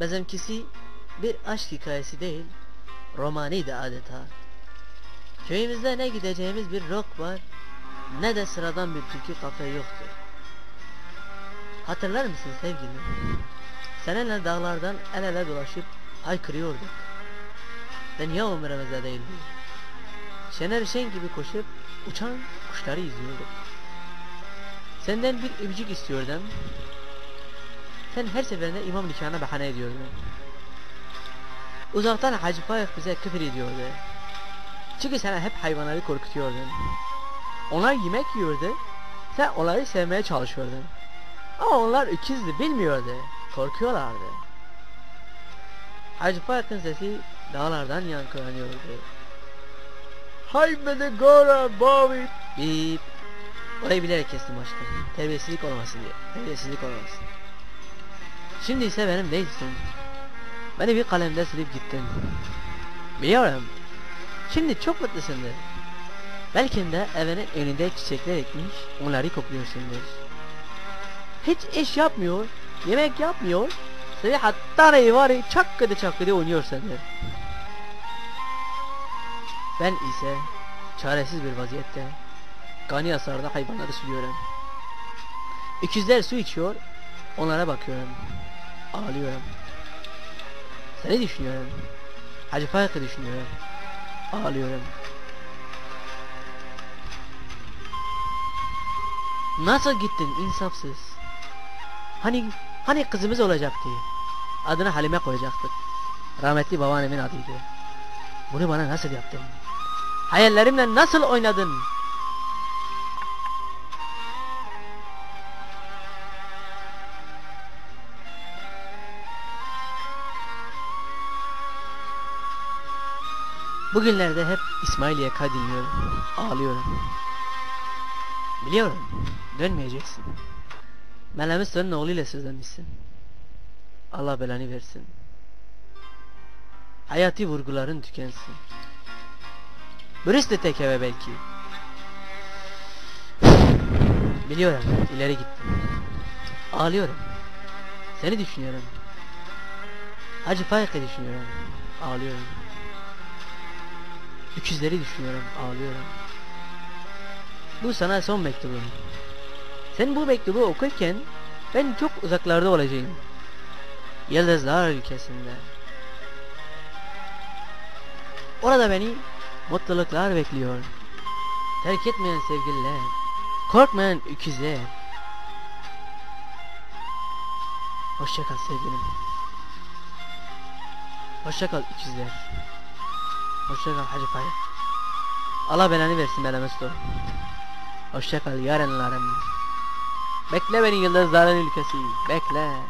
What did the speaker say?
Bizimkisi bir aşk hikayesi değil, romaniydi adeta. Köyümüzde ne gideceğimiz bir rock var, ne de sıradan bir türkü kafe yoktu. Hatırlar mısın sevgilim? Seninle dağlardan el ele dolaşıp haykırıyorduk. Dünya umurumuzda değildi. Şener Şen gibi koşup uçan kuşları izliyorduk. Senden bir öpücük istiyordum. Sen her seferinde imam nikahına bahane ediyordun. Uzaktan Hacı Faik bize küfür ediyordu. Çünkü sen hep hayvanları korkutuyordun. Onlar yemek yiyordu. Sen onları sevmeye çalışıyordun. Ama onlar ikizdi bilmiyordu. Korkuyorlardı. Hacı Faik'in sesi dağlardan yankılanıyordu. Hay beni gora babi. Bip. Orayı bilerek kestim aşkım. Terbiyesizlik olmasın diye. Terbiyesizlik olmasın. Şimdi ise benim değilsin. Beni bir kalemde silip gittin. Biliyorum. Şimdi çok mutlusundur. Belki de evinin önünde çiçekler ekmiş, onları kokluyorsundur. Hiç iş yapmıyor, yemek yapmıyor, seni hatta var çakkıdı çakkıdı oynuyorsundur. Ben ise çaresiz bir vaziyette Gani Asar'da hayvanları sürüyorum. İkizler su içiyor, onlara bakıyorum. Ağlıyorum. Seni düşünüyorum. Hacı Faik'i düşünüyorum. Ağlıyorum. Nasıl gittin insafsız? Hani hani kızımız olacaktı. Adını Halime koyacaktık. Rahmetli babaannemin adıydı. Bunu bana nasıl yaptın? Hayallerimle nasıl oynadın? Bugünlerde hep İsmail Yaka dinliyorum. Ağlıyorum. Biliyorum. Dönmeyeceksin. Melemi senin oğluyla sözlenmişsin. Allah belanı versin. Hayati vurguların tükensin. Burası da tek eve belki. Biliyorum. ileri gittim. Ağlıyorum. Seni düşünüyorum. Hacı Faik'i düşünüyorum. Ağlıyorum. Öküzleri düşünüyorum, ağlıyorum. Bu sana son mektubum. Sen bu mektubu okurken ben çok uzaklarda olacağım. Yıldızlar ülkesinde. Orada beni mutluluklar bekliyor. Terk etmeyen sevgililer, korkmayan öküzler. Hoşça kal sevgilim. Hoşça kal öküzler. Hoşçakal Hacı Faik. Allah belanı versin benim usta. Hoşçakal yarınlarım. Bekle beni yıldızların ülkesi. Bekle.